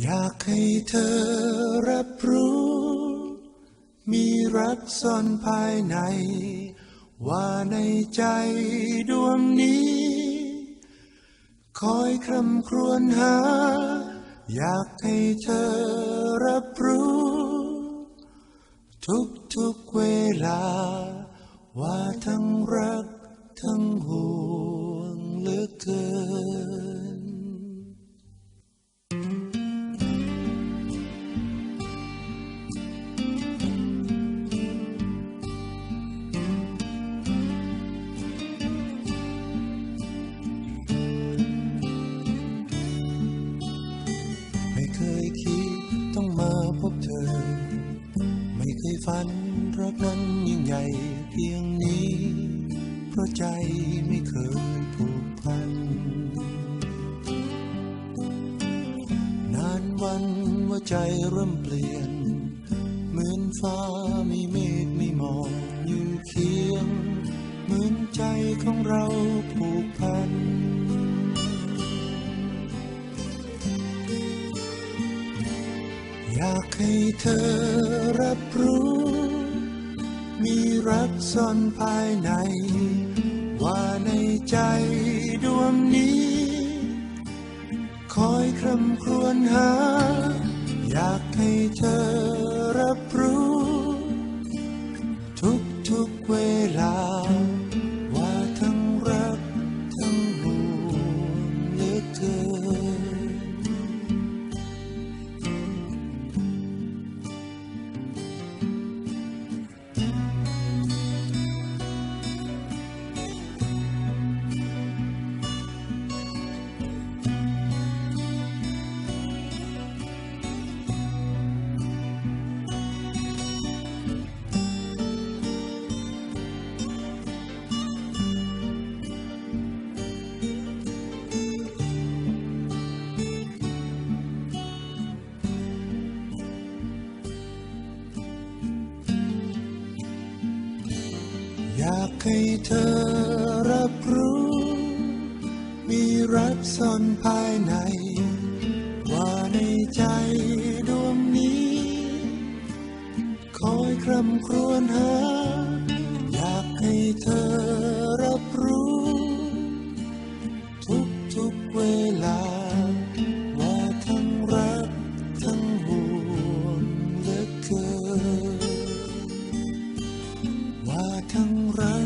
อยากให้เธอรับรู้ มีรักซ่อนภายใน ว่าในใจดวงนี้ คอยคร่ำครวญหา อยากให้เธอรับรู้ ทุกทุกเวลา ว่าทั้งรักทั้งห่ว ฝันรักนั้นยิ่งใหญ่เพียงนี้ เพราะใจไม่เคยผูกพัน นานวันว่าใจเริ่มเปลี่ยน เหมือนฟ้ามีเมฆมีหมอกอยู่เคียง เหมือนใจของเรา อยากให้เธอรับรู้ มีรักซ่อนภายใน ว่าในใจดวงนี้ คอยคร่ำครวญหา อยากให้เธอรับ อยากให้เธอรับรู้ มีรักซ่อนภายใน ว่าในใจดวงนี้ คอยคร่ำครวญหา อยากให้เธอางไร